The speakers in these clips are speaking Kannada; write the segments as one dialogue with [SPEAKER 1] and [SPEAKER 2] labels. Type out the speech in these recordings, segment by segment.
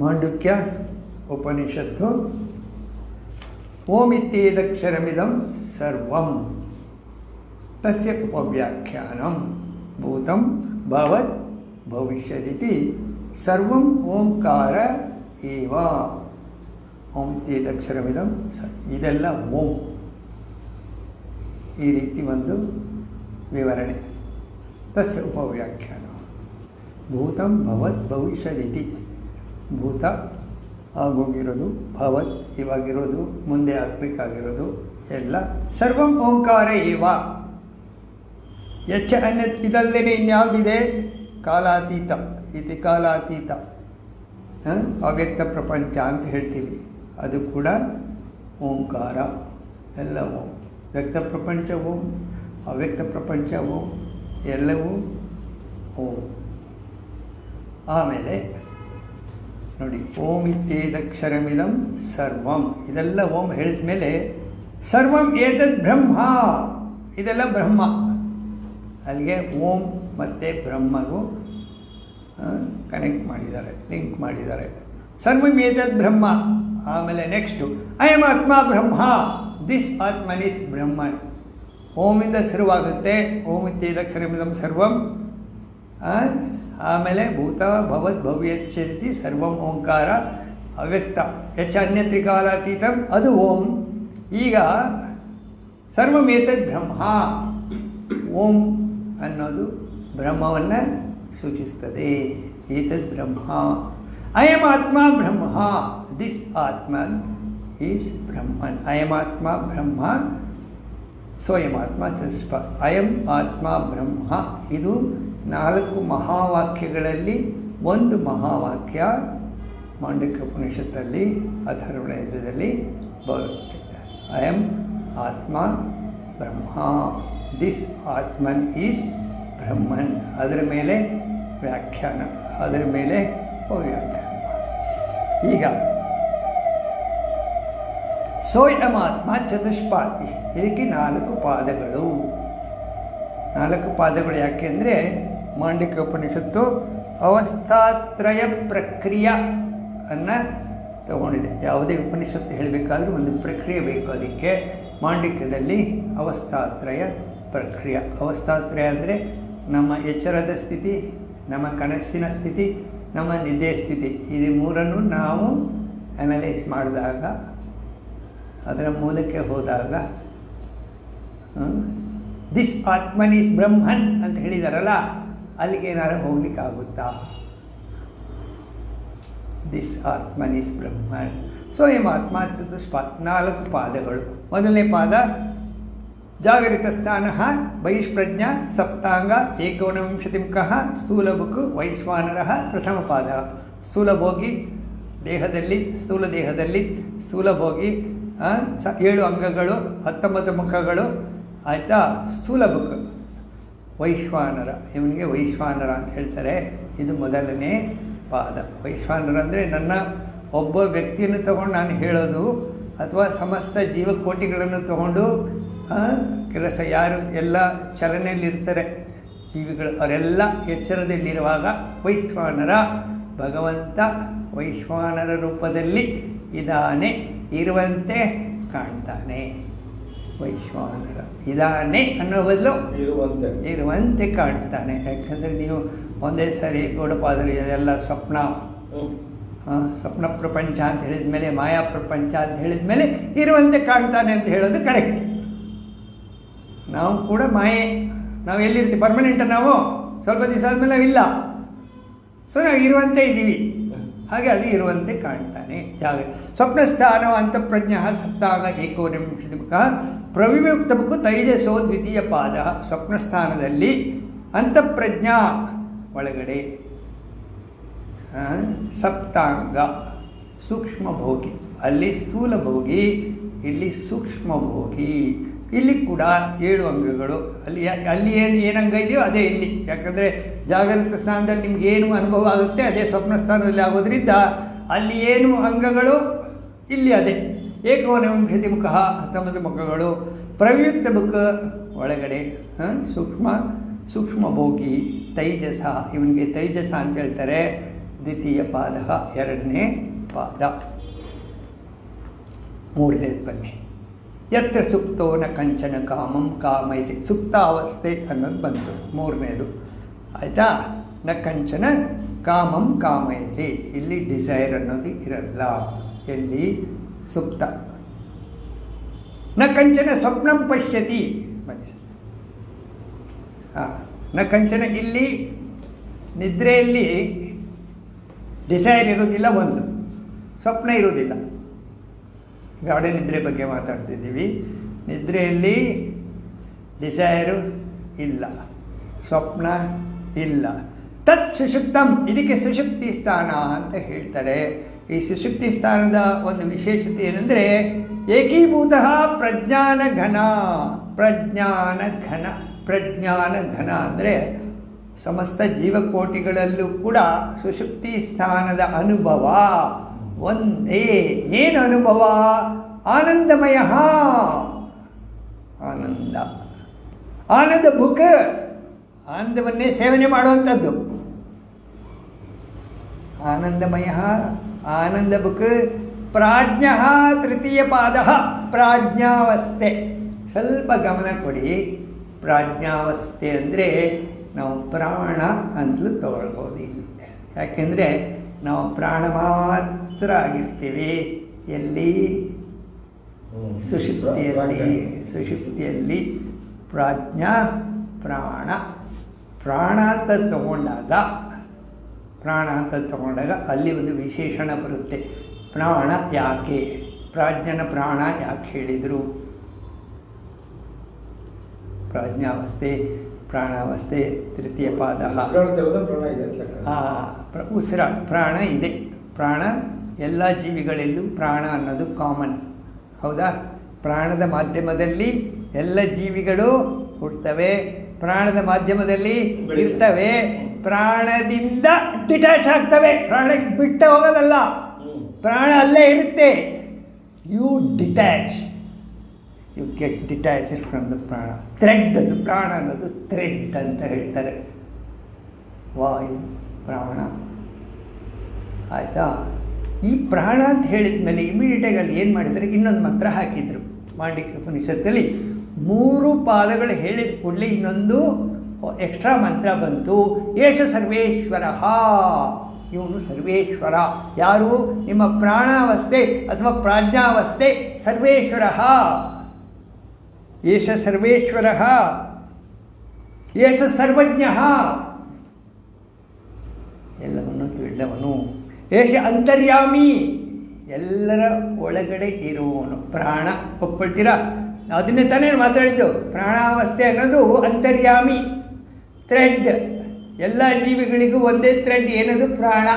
[SPEAKER 1] ಮಾಂಡುಕ್ಯ ಉಪನಿಷತ್ತು. ಓಮಿತ್ಯೇದಕ್ಷರಮಿದಂ ಸರ್ವಂ. ತಸ್ಯ ಉಪವ್ಯಾಖ್ಯಾನಂ ಭೂತಂ ಭವತ್ ಭವಿಷ್ಯದಿತಿ. ಸರ್ವಂ ಓಂಕಾರ ಏವ. ಓಮಿತ್ಯೇದಕ್ಷರಮಿದಂ ಸ ಇದೆಲ್ಲ ಓಂ. ಈ ರೀತಿ ಒಂದು ವಿವರಣೆ. ತಸ್ಯ ಉಪವ್ಯಾಖ್ಯಾನ ಭೂತಂ ಭವತ್ ಭವಿಷ್ಯದಿತಿ. ಭೂತ ಆಗೋಗಿರೋದು ಭವತ್ ಇವಾಗಿರೋದು, ಮುಂದೆ ಆಗಬೇಕಾಗಿರೋದು, ಎಲ್ಲ ಸರ್ವಂ ಓಂಕಾರ ಇವ. ಎಚ್ಚ ಅನ್ಯ ಇದಲ್ಲದೆ ಇನ್ಯಾವುದಿದೆ? ಕಾಲಾತೀತ, ಇತಿ ಕಾಲಾತೀತ? ಅವ್ಯಕ್ತ ಪ್ರಪಂಚ ಅಂತ ಹೇಳ್ತೀವಿ. ಅದು ಕೂಡ ಓಂಕಾರ. ಎಲ್ಲ ಓಂ. ವ್ಯಕ್ತ ಪ್ರಪಂಚ ಓಂ, ಅವ್ಯಕ್ತ ಪ್ರಪಂಚ ಓಂ, ಎಲ್ಲವೂ ಓಂ. ಆಮೇಲೆ ನೋಡಿ, ಓಂ ಇತ್ಯೇದಕ್ಷರಮಿದಂ ಸರ್ವಂ. ಇದೆಲ್ಲ ಓಂ ಹೇಳಿದ ಮೇಲೆ ಸರ್ವಂ ಏತದ್ ಬ್ರಹ್ಮ. ಇದೆಲ್ಲ ಬ್ರಹ್ಮ. ಅಲ್ಲಿಗೆ ಓಂ ಮತ್ತು ಬ್ರಹ್ಮಗೂ ಕನೆಕ್ಟ್ ಮಾಡಿದ್ದಾರೆ ಲಿಂಕ್ ಮಾಡಿದ್ದಾರೆ. ಸರ್ವಂ ಏತದ್ ಬ್ರಹ್ಮ. ಆಮೇಲೆ ನೆಕ್ಸ್ಟು ಅಯಂ ಆತ್ಮ ಬ್ರಹ್ಮ. ದಿಸ್ ಆತ್ಮನ್ ಇಸ್ ಬ್ರಹ್ಮನ್ ಓಮಿಂದ ಶುರುವಾಗುತ್ತೆ, ಓಂ ಇತ್ಯೇದಕ್ಷರಮಿದಂ ಸರ್ವಂ. ಆಮೇಲೆ ಭೂತ ಭವದ್ ಭವ್ಯಚ್ಛೇತಿ ಸರ್ವಂ ಓಂಕಾರ ಅವ್ಯಕ್ತ. ಹೆಚ್ಚ ಅನ್ಯತ್ರಿಕಾಲಾತೀತಂ, ಅದು ಓಂ. ಈಗ ಸರ್ವಮೇತದ್ ಬ್ರಹ್ಮ. ಓಂ ಅನ್ನೋದು ಬ್ರಹ್ಮವನ್ನು ಸೂಚಿಸ್ತದೆ. ಏತದ್ ಬ್ರಹ್ಮ. ಅಯಂ ಆತ್ಮ ಬ್ರಹ್ಮ. ದಿಸ್ ಆತ್ಮನ್ ಈಸ್ ಬ್ರಹ್ಮನ್. ಅಯಂ ಆತ್ಮ ಬ್ರಹ್ಮ, ಸ್ವಯಂ ಆತ್ಮ ಚಸ್ಪ ಅಯಂ ಆತ್ಮ ಬ್ರಹ್ಮ. ಇದು ನಾಲ್ಕು ಮಹಾವಾಕ್ಯಗಳಲ್ಲಿ ಒಂದು ಮಹಾವಾಕ್ಯ ಮಾಂಡಕ್ಯ ಉಪನಿಷತ್ತಲ್ಲಿ ಅಥರ್ವಣಯದಲ್ಲಿ ಐ ಅಯಂ ಆತ್ಮ ಬ್ರಹ್ಮ ದಿಸ್ ಆತ್ಮನ್ ಈಸ್ ಬ್ರಹ್ಮನ್ ಅದರ ಮೇಲೆ ವ್ಯಾಖ್ಯಾನ, ಅದರ ಮೇಲೆ ವ್ಯಾಖ್ಯಾನ ಈಗ ಸೋಯಮಾತ್ಮ ಚತುಷ್ಪಾದಿ ಇದಕ್ಕೆ ನಾಲ್ಕು ಪಾದಗಳು. ನಾಲ್ಕು ಪಾದಗಳು ಯಾಕೆಂದರೆ ಮಾಂಡಿಕ್ಯ ಉಪನಿಷತ್ತು ಅವಸ್ಥಾತ್ರಯ ಪ್ರಕ್ರಿಯೆ ಅನ್ನು ತಗೊಂಡಿದೆ. ಯಾವುದೇ ಉಪನಿಷತ್ತು ಹೇಳಬೇಕಾದ್ರೂ ಒಂದು ಪ್ರಕ್ರಿಯೆ ಬೇಕು ಅದಕ್ಕೆ. ಮಾಂಡಿಕ್ಯದಲ್ಲಿ ಅವಸ್ಥಾತ್ರಯ ಪ್ರಕ್ರಿಯೆ. ಅವಸ್ಥಾತ್ರಯ ಅಂದರೆ ನಮ್ಮ ಎಚ್ಚರದ ಸ್ಥಿತಿ, ನಮ್ಮ ಕನಸಿನ ಸ್ಥಿತಿ, ನಮ್ಮ ನಿದ್ದೆ ಸ್ಥಿತಿ. ಇದು ಮೂರನ್ನು ನಾವು ಅನಲೈಸ್ ಮಾಡಿದಾಗ, ಅದರ ಮೂಲಕ್ಕೆ ಹೋದಾಗ ದಿಸ್ ಆತ್ಮನೀಸ್ ಬ್ರಹ್ಮನ್ ಅಂತ ಹೇಳಿದಾರಲ್ಲ ಅಲ್ಲಿಗೆ ಏನಾರು ಹೋಗ್ಲಿಕ್ಕಾಗುತ್ತಾ this Atman is Brahman so ಆತ್ಮ ಸ್ಪ ನಾಲ್ಕು ಪಾದಗಳು. ಮೊದಲನೇ ಪಾದ, ಜಾಗರಿತ ಸ್ಥಾನ, ಬಹಿಷ್ಪ್ರಜ್ಞ, ಸಪ್ತಾಂಗ ಏಕೋನವಿಂಶತಿಮುಖಃ ಸ್ಥೂಲಬುಕ್, ವೈಶ್ವಾನರ, ಪ್ರಥಮ ಪಾದ. ಸ್ಥೂಲಭೋಗಿ, ದೇಹದಲ್ಲಿ, ಸ್ಥೂಲ ದೇಹದಲ್ಲಿ, ಸ್ಥೂಲಭೋಗಿ ಏಳು ಅಂಗಗಳು, ಹತ್ತೊಂಬತ್ತು ಮುಖಗಳು, ಆಯಿತಾ? ಸ್ಥೂಲ ಬುಕ್ ವೈಶ್ವಾನರ. ಇವನಿಗೆ ವೈಶ್ವಾನರ ಅಂತ ಹೇಳ್ತಾರೆ. ಇದು ಮೊದಲನೇ ಪಾದ. ವೈಶ್ವಾನರ ಅಂದರೆ ನನ್ನ ಒಬ್ಬ ವ್ಯಕ್ತಿಯನ್ನು ತಗೊಂಡು ನಾನು ಹೇಳೋದು ಅಥವಾ ಸಮಸ್ತ ಜೀವಕೋಟಿಗಳನ್ನು ತಗೊಂಡು ಕೆಲಸ ಯಾರು ಎಲ್ಲ ಚಲನೆಯಲ್ಲಿರ್ತಾರೆ, ಜೀವಿಗಳು ಅವರೆಲ್ಲ ಎಚ್ಚರದಲ್ಲಿರುವಾಗ ವೈಶ್ವಾನರ, ಭಗವಂತ ವೈಶ್ವಾನರ ರೂಪದಲ್ಲಿ ಇದಾನೆ, ಇರುವಂತೆ ಕಾಣ್ತಾನೆ. ವೈಶ್ವಾನರ. ಇದಾನೆ ಅನ್ನೋ ಬದಲು
[SPEAKER 2] ಇರುವಂತೆ.
[SPEAKER 1] ಇರುವಂತೆ ಕಾಣ್ತಾನೆ. ಯಾಕಂದರೆ ನೀವು ಒಂದೇ ಸಾರಿ ಗೌಡಪಾದರು ಇದೆಲ್ಲ ಸ್ವಪ್ನ ಸ್ವಪ್ನ ಪ್ರಪಂಚ ಅಂತ ಹೇಳಿದ ಮೇಲೆ ಮಾಯಾ ಪ್ರಪಂಚ ಅಂತ ಹೇಳಿದ ಮೇಲೆ ಇರುವಂತೆ ಕಾಣ್ತಾನೆ ಅಂತ ಹೇಳೋದು ಕರೆಕ್ಟ್. ನಾವು ಕೂಡ ಮಾಯೆ. ನಾವು ಎಲ್ಲಿರ್ತೀವಿ ಪರ್ಮನೆಂಟ್ ನಾವು? ಸ್ವಲ್ಪ ದಿವಸ ಆದಮೇಲೆ ನಾವಿಲ್ಲ. ಸೊ ನಾವು ಇರುವಂತೆ ಇದ್ದೀವಿ. ಹಾಗೆ ಅದು ಇರುವಂತೆ ಕಾಣ್ತಾನೆ. ಜಾಗ. ಸ್ವಪ್ನಸ್ಥಾನ ಅಂತಃಪ್ರಜ್ಞ ಸಪ್ತಾಗ ಪ್ರವಿಮುಕ್ತ ಬುಕು ತೈಜಸೋ ದ್ವಿತೀಯ ಪಾದ. ಸ್ವಪ್ನಸ್ಥಾನದಲ್ಲಿ ಅಂತಃಪ್ರಜ್ಞಾ ಒಳಗಡೆ. ಸಪ್ತಾಂಗ. ಸೂಕ್ಷ್ಮ ಭೋಗಿ ಅಲ್ಲಿ ಸ್ಥೂಲ ಭೋಗಿ ಇಲ್ಲಿ ಸೂಕ್ಷ್ಮ ಭೋಗಿ ಇಲ್ಲಿ ಕೂಡ ಏಳು ಅಂಗಗಳು. ಅಲ್ಲಿ ಅಲ್ಲಿ ಏನು ಏನು ಅಂಗ ಇದೆಯೋ ಅದೇ ಇಲ್ಲಿ. ಯಾಕಂದರೆ ಜಾಗೃತ ಸ್ಥಾನದಲ್ಲಿ ನಿಮ್ಗೆ ಏನು ಅನುಭವ ಆಗುತ್ತೆ, ಅದೇ ಸ್ವಪ್ನ ಸ್ಥಾನದಲ್ಲಿ ಆಗೋದ್ರಿಂದ ಅಲ್ಲಿ ಏನು ಅಂಗಗಳು, ಇಲ್ಲಿ ಅದೇ. ಏಕೋನವಿಂಶತಿ ಮುಖ ಸಮದ ಮುಖಗಳು ಪ್ರವ್ಯುಕ್ತ ಮುಖ ಒಳಗಡೆ ಸೂಕ್ಷ್ಮ ಸೂಕ್ಷ್ಮ ಭೋಗಿ, ತೈಜಸ. ಇವನಿಗೆ ತೈಜಸ ಅಂತ ಹೇಳ್ತಾರೆ. ದ್ವಿತೀಯ ಪಾದ ಎರಡನೇ ಪಾದ. ಮೂರನೇ ಬನ್ನಿ ಯತ್ರ ಸುಪ್ತೋ ನ ಕಂಚನ ಕಾಮಂ ಕಾಮೈತಿ. ಸುಪ್ತಾವಸ್ಥೆ ಅನ್ನೋದು ಬಂತು, ಮೂರನೇದು. ಆಯಿತಾ? ನ ಕಂಚನ ಕಾಮಂ ಕಾಮಯತಿ ಇಲ್ಲಿ ಡಿಸೈರ್ ಅನ್ನೋದು ಇರಲ್ಲ. ಎಲ್ಲಿ? ಸುಪ್ತ. ನ ಕಂಚನ ಸ್ವಪ್ನಂ ಪಶ್ಯತಿ. ಹಾಂ, ನ ಕಂಚನ ಇಲ್ಲಿ, ನಿದ್ರೆಯಲ್ಲಿ ಡಿಸೈರ್ ಇರೋದಿಲ್ಲ ಒಂದು. ಸ್ವಪ್ನ ಇರೋದಿಲ್ಲ ಗಾಢ ನಿದ್ರೆ ಬಗ್ಗೆ ಮಾತಾಡ್ತಿದ್ದೀವಿ. ನಿದ್ರೆಯಲ್ಲಿ ಡಿಸೈರು ಇಲ್ಲ, ಸ್ವಪ್ನ ಇಲ್ಲ. ತತ್ ಸುಷುಪ್ತಂ, ಇದಕ್ಕೆ ಸುಷುಪ್ತಿ ಸ್ಥಾನ ಅಂತ ಹೇಳ್ತಾರೆ. ಈ ಸುಷುಪ್ತಿ ಸ್ಥಾನದ ಒಂದು ವಿಶೇಷತೆ ಏನಂದರೆ, ಏಕೀಭೂತ ಪ್ರಜ್ಞಾನ ಘನ ಪ್ರಜ್ಞಾನ ಘನ ಪ್ರಜ್ಞಾನ ಘನ ಅಂದರೆ ಸಮಸ್ತ ಜೀವಕೋಟಿಗಳಲ್ಲೂ ಕೂಡ ಸುಷುಪ್ತಿ ಸ್ಥಾನದ ಅನುಭವ. ಒಂದೇ ಏನು ಅನುಭವ? ಆನಂದಮಯ. ಆನಂದ. ಆನಂದ ಬುಕ್. ಆನಂದವನ್ನೇ ಸೇವನೆ ಮಾಡುವಂಥದ್ದು. ಆನಂದಮಯ. ಆನಂದ ಬುಕ್. ಪ್ರಾಜ್ಞ ತೃತೀಯ ಪಾದ. ಪ್ರಾಜ್ಞಾವಸ್ಥೆ. ಸ್ವಲ್ಪ ಗಮನ ಕೊಡಿ. ಪ್ರಾಜ್ಞಾವಸ್ಥೆ ಅಂದರೆ ನಾವು ಪ್ರಾಣ ಅಂತಲೂ ತಗೊಳ್ಬೋದು ಇಲ್ಲಿ. ಯಾಕೆಂದರೆ ನಾವು ಪ್ರಾಣ ಮಾತ್ರ ಆಗಿರ್ತೀವಿ ಎಲ್ಲಿ? ಸುಷುಪ್ತಿಯಲ್ಲಿ. ಸುಷುಪ್ತಿಯಲ್ಲಿ. ಪ್ರಾಜ್ಞಾ ಪ್ರಾಣ. ಪ್ರಾಣ ಅಂತ ತಗೊಂಡಾಗ ಪ್ರಾಣ ಅಂತ ತಗೊಂಡಾಗ ಅಲ್ಲಿ ಒಂದು ವಿಶೇಷಣ ಬರುತ್ತೆ. ಪ್ರಾಣ ಯಾಕೆ? ಪ್ರಾಜ್ಞನ ಪ್ರಾಣ ಯಾಕೆ ಹೇಳಿದರು? ಪ್ರಾಜ್ಞಾವಸ್ಥೆ ಪ್ರಾಣಾವಸ್ಥೆ ತೃತೀಯ ಪಾದ ಹಾಂ ಉಸಿರಾಟ ಪ್ರಾಣ ಇದೆ. ಪ್ರಾಣ ಎಲ್ಲ ಜೀವಿಗಳಲ್ಲೂ ಪ್ರಾಣ ಅನ್ನೋದು ಕಾಮನ್ ಹೌದಾ? ಪ್ರಾಣದ ಮಾಧ್ಯಮದಲ್ಲಿ ಎಲ್ಲ ಜೀವಿಗಳು ಹುಡ್ತವೆ ಪ್ರಾಣದ ಮಾಧ್ಯಮದಲ್ಲಿ ಇರ್ತವೆ. ಪ್ರಾಣದಿಂದ ಡಿಟ್ಯಾಚ್ ಆಗ್ತವೆ. ಪ್ರಾಣಕ್ಕೆ ಬಿಟ್ಟು ಹೋಗೋದಲ್ಲ. ಪ್ರಾಣ ಅಲ್ಲೇ ಇರುತ್ತೆ. You detach you get detach from the prana. Thread ಅದು ಪ್ರಾಣ ಅನ್ನೋದು ಥ್ರೆಡ್ ಅಂತ ಹೇಳ್ತಾರೆ. ವಾಯು ಪ್ರಾಣ. ಆಯಿತಾ? ಈ ಪ್ರಾಣ ಅಂತ ಹೇಳಿದ ಮೇಲೆ ಇಮಿಡಿಯೇಟಾಗಿ ಅಲ್ಲಿ ಏನು ಮಾಡಿದರೆ? ಇನ್ನೊಂದು ಮಂತ್ರ ಹಾಕಿದರು. ಮಾಂಡಿಕ್ಯ ಉಪನಿಷತ್ತಲ್ಲಿ ಮೂರು ಪಾದಗಳು ಹೇಳಿದ ಕೂಡಲೇ ಇನ್ನೊಂದು ಎಕ್ಸ್ಟ್ರಾ ಮಂತ್ರ ಬಂತು. ಏಷ ಸರ್ವೇಶ್ವರ. ಇವನು ಸರ್ವೇಶ್ವರ. ಯಾರು? ನಿಮ್ಮ ಪ್ರಾಣಾವಸ್ಥೆ ಅಥವಾ ಪ್ರಾಜ್ಞಾವಸ್ಥೆ ಸರ್ವೇಶ್ವರ. ಏಷ ಸರ್ವೇಶ್ವರ. ಏಷ ಸರ್ವಜ್ಞ. ಎಲ್ಲವನ್ನು ತಿಳಿದವನು. ಏಷ ಅಂತರ್ಯಾಮಿ. ಎಲ್ಲರ ಒಳಗಡೆ ಇರುವವನು. ಪ್ರಾಣ ಒಪ್ಕೊಳ್ತೀರಾ? ಅದನ್ನೇ ತಾನೇ ಮಾತಾಡಿದ್ದು. ಪ್ರಾಣಾವಸ್ಥೆ ಅನ್ನೋದು ಅಂತರ್ಯಾಮಿ. ಥ್ರೆಡ್. ಎಲ್ಲ ಜೀವಿಗಳಿಗೂ ಒಂದೇ ಥ್ರೆಡ್ ಏನದು? ಪ್ರಾಣ.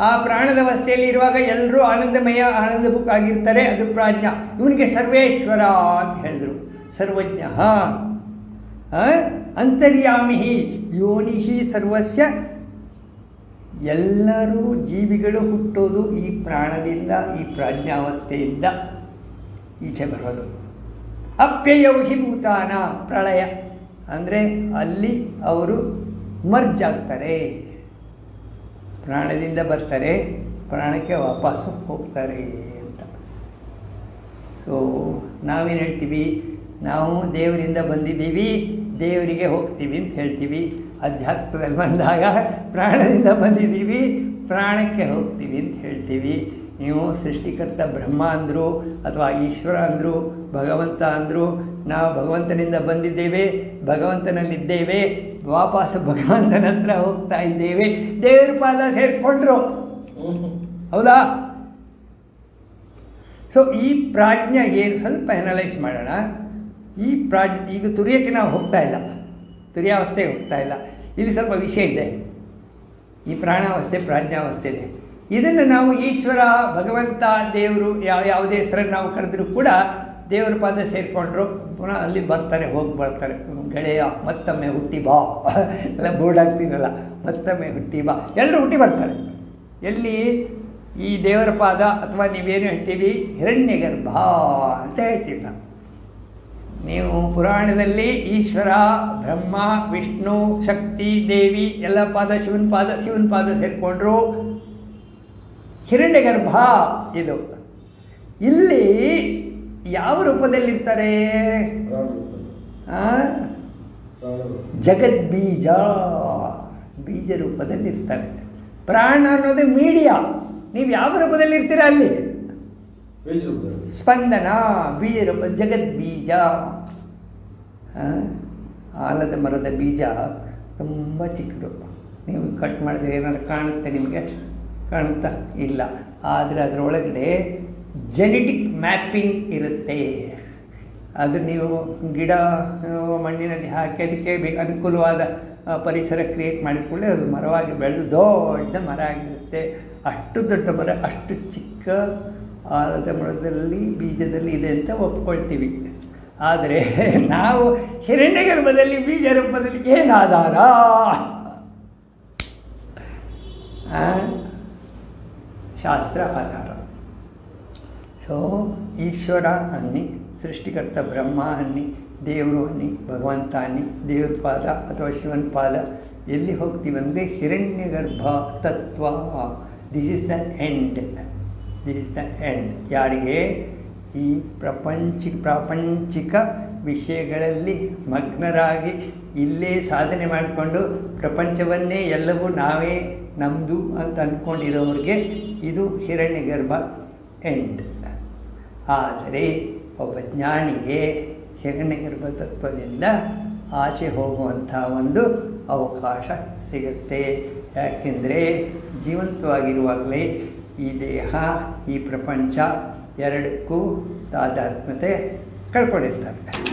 [SPEAKER 1] ಆ ಪ್ರಾಣದ ಅವಸ್ಥೆಯಲ್ಲಿ ಇರುವಾಗ ಎಲ್ಲರೂ ಆನಂದಮಯ ಆನಂದ ಬುಕ್ ಆಗಿರ್ತಾರೆ ಅದು ಪ್ರಾಜ್ಞ. ಇವನಿಗೆ ಸರ್ವೇಶ್ವರ ಅಂತ ಹೇಳಿದರು. ಸರ್ವಜ್ಞ? ಅಂತರ್ಯಾಮಿ. ಯೋನಿಹಿ ಸರ್ವಸ್ಯ ಎಲ್ಲರೂ ಜೀವಿಗಳು ಹುಟ್ಟೋದು ಈ ಪ್ರಾಣದಿಂದ, ಈ ಪ್ರಾಜ್ಞಾವಸ್ಥೆಯಿಂದ ಈಚೆ ಬರೋದು. ಅಪ್ಯಯೌಹಿ ಭೂತಾನ ಪ್ರಳಯ. ಅಂದರೆ ಅಲ್ಲಿ ಅವರು ಮರ್ಜ್ ಆಗ್ತಾರೆ. ಪ್ರಾಣದಿಂದ ಬರ್ತಾರೆ, ಪ್ರಾಣಕ್ಕೆ ವಾಪಸ್ಸು ಹೋಗ್ತಾರೆ ಅಂತ. ಸೊ ನಾವೇನು ಹೇಳ್ತೀವಿ? ನಾವು ದೇವರಿಂದ ಬಂದಿದ್ದೀವಿ ದೇವರಿಗೆ ಹೋಗ್ತೀವಿ ಅಂತ ಹೇಳ್ತೀವಿ. ಅಧ್ಯಾತ್ಮದಲ್ಲಿ ಬಂದಾಗ ಪ್ರಾಣದಿಂದ ಬಂದಿದ್ದೀವಿ, ಪ್ರಾಣಕ್ಕೆ ಹೋಗ್ತೀವಿ ಅಂತ ಹೇಳ್ತೀವಿ. ನೀವು ಸೃಷ್ಟಿಕರ್ತ ಬ್ರಹ್ಮ ಅಂದರು ಅಥವಾ ಈಶ್ವರ ಅಂದರು, ಭಗವಂತ ಅಂದರು, ನಾವು ಭಗವಂತನಿಂದ ಬಂದಿದ್ದೇವೆ, ಭಗವಂತನಲ್ಲಿದ್ದೇವೆ, ವಾಪಸ್ ಭಗವಂತನ ಹತ್ರ ಹೋಗ್ತಾ ಇದ್ದೇವೆ, ದೇವರ ಪಾದ ಸೇರಿಕೊಂಡ್ರು. ಹೌದಾ? ಸೊ ಈ ಪ್ರಾಜ್ಞೆ ಸ್ವಲ್ಪ ಅನಲೈಸ್ ಮಾಡೋಣ. ಈ ಪ್ರಾಣಿ, ಈಗ ತುರಿಯೋಕ್ಕೆ ನಾವು ಹೋಗ್ತಾ ಇಲ್ಲ. ತುರಿಯಾವಸ್ಥೆಗೆ ಹೋಗ್ತಾ ಇಲ್ಲ. ಇಲ್ಲಿ ಸ್ವಲ್ಪ ವಿಷಯ ಇದೆ. ಈ ಪ್ರಾಣಾವಸ್ಥೆ, ಪ್ರಾಜ್ಞಾವಸ್ಥೆ ಇದೆ. ಇದನ್ನು ನಾವು ಈಶ್ವರ, ಭಗವಂತ, ದೇವರು ಯಾವ, ಯಾವುದೇ ಹೆಸರನ್ನು ನಾವು ಕರೆದರೂ ಕೂಡ ದೇವರ ಪಾದ ಸೇರಿಕೊಂಡ್ರು, ಪುನಃ ಅಲ್ಲಿ ಬರ್ತಾರೆ, ಹೋಗಿ ಬರ್ತಾರೆ. ಗೆಳೆಯ, ಮತ್ತೊಮ್ಮೆ ಹುಟ್ಟಿ ಬಾ. ಎಲ್ಲ ಬೋರ್ಡ್ ಹಾಕ್ತೀರಲ್ಲ ಮತ್ತೊಮ್ಮೆ ಹುಟ್ಟಿ ಬಾ. ಎಲ್ಲರೂ ಹುಟ್ಟಿ ಬರ್ತಾರೆ. ಎಲ್ಲಿ ಈ ದೇವರ ಪಾದ, ಅಥವಾ ನೀವೇನು ಹೇಳ್ತೀವಿ ಹಿರಣ್ಯ ಗರ್ಭ ಅಂತ ಹೇಳ್ತೀವಿ ನಾವು. ನೀವು ಪುರಾಣದಲ್ಲಿ ಈಶ್ವರ, ಬ್ರಹ್ಮ, ವಿಷ್ಣು, ಶಕ್ತಿ, ದೇವಿ, ಎಲ್ಲ ಪಾದ, ಶಿವನ ಪಾದ ಶಿವನ ಪಾದ ಸೇರಿಕೊಂಡ್ರು. ಹಿರಣ್ಯಗರ್ಭ ಇದು. ಇಲ್ಲಿ ಯಾವ ರೂಪದಲ್ಲಿರ್ತಾರೆ?
[SPEAKER 2] ಜಗದ್
[SPEAKER 1] ಬೀಜ ಬೀಜ ರೂಪದಲ್ಲಿರ್ತಾರೆ. ಪ್ರಾಣ ಅನ್ನೋದು ಮೀಡಿಯಾ. ನೀವು ಯಾವ ರೂಪದಲ್ಲಿ ಇರ್ತೀರಾ ಅಲ್ಲಿ. ಸ್ಪಂದನ, ಬೀಜ ಜಗದ್ ಬೀಜ. ಆ? ಆಲದ ಮರದ ಬೀಜ ತುಂಬ ಚಿಕ್ಕದು. ನೀವು ಕಟ್ ಮಾಡಿದ್ರೆ ಏನಾದ್ರು ಕಾಣುತ್ತೆ ನಿಮಗೆ? ಕಾಣುತ್ತಾ? ಇಲ್ಲ. ಆದರೆ ಅದರೊಳಗಡೆ ಜೆನೆಟಿಕ್ ಮ್ಯಾಪಿಂಗ್ ಇರುತ್ತೆ. ಅದು ನೀವು ಗಿಡ ಮಣ್ಣಿನಲ್ಲಿ ಹಾಕಿ ಅದಕ್ಕೆ ಅನುಕೂಲವಾದ ಪರಿಸರ ಕ್ರಿಯೇಟ್ ಮಾಡಿಕೊಳ್ಳಿ ಅದು ಮರವಾಗಿ ಬೆಳೆದು ದೊಡ್ಡ ಮರ ಆಗಿರುತ್ತೆ. ಅಷ್ಟು ದೊಡ್ಡ ಮರ, ಅಷ್ಟು ಚಿಕ್ಕ ಆಲದ ಮರದಲ್ಲಿ ಬೀಜದಲ್ಲಿ ಇದೆ ಅಂತ ಒಪ್ಕೊಳ್ತೀವಿ. ಆದರೆ ನಾವು ಹಿರಣ್ಯಗರ್ಭದಲ್ಲಿ ಬೀಜ ರೂಪದಲ್ಲಿ ಏನು ಆಧಾರ? ಶಾಸ್ತ್ರ ಆಧಾರ. ಸೊ ಈಶ್ವರ ಅನ್ನಿ, ಸೃಷ್ಟಿಕರ್ತ ಬ್ರಹ್ಮ ಅನ್ನಿ, ದೇವರು ಅನ್ನಿ, ಭಗವಂತ ಅನ್ನಿ ದೇವ್ರ ಪಾದ ಅಥವಾ ಶಿವನ ಪಾದ ಎಲ್ಲಿ ಹೋಗ್ತೀವಿ ಅಂದರೆ ಹಿರಣ್ಯ ಗರ್ಭ ತತ್ವ. This is the end this is the end ಯಾರಿಗೆ? ಈ ಪ್ರಪಂಚ, ಪ್ರಾಪಂಚಿಕ ವಿಷಯಗಳಲ್ಲಿ ಮಗ್ನರಾಗಿ ಇಲ್ಲೇ ಸಾಧನೆ ಮಾಡಿಕೊಂಡು ಪ್ರಪಂಚವನ್ನೇ ಎಲ್ಲವೂ ನಾವೇ ನಮ್ಮದು ಅಂತ ಅಂದ್ಕೊಂಡಿರೋರಿಗೆ ಇದು ಹಿರಣ್ಯ ಗರ್ಭ ಎಂಡ್ ಆದರೆ ಒಬ್ಬ ಜ್ಞಾನಿಗೆ ಹಿರಣ್ಯ ಗರ್ಭ ತತ್ವದಿಂದ ಆಚೆ ಹೋಗುವಂಥ ಒಂದು ಅವಕಾಶ ಸಿಗುತ್ತೆ. ಯಾಕೆಂದರೆ ಜೀವಂತವಾಗಿರುವಾಗಲೇ ಈ ದೇಹ ಈ ಪ್ರಪಂಚ ಎರಡಕ್ಕೂ ತಾದಾತ್ಮ್ಯತೆ ಕಳ್ಕೊಂಡಿರ್ತಾರೆ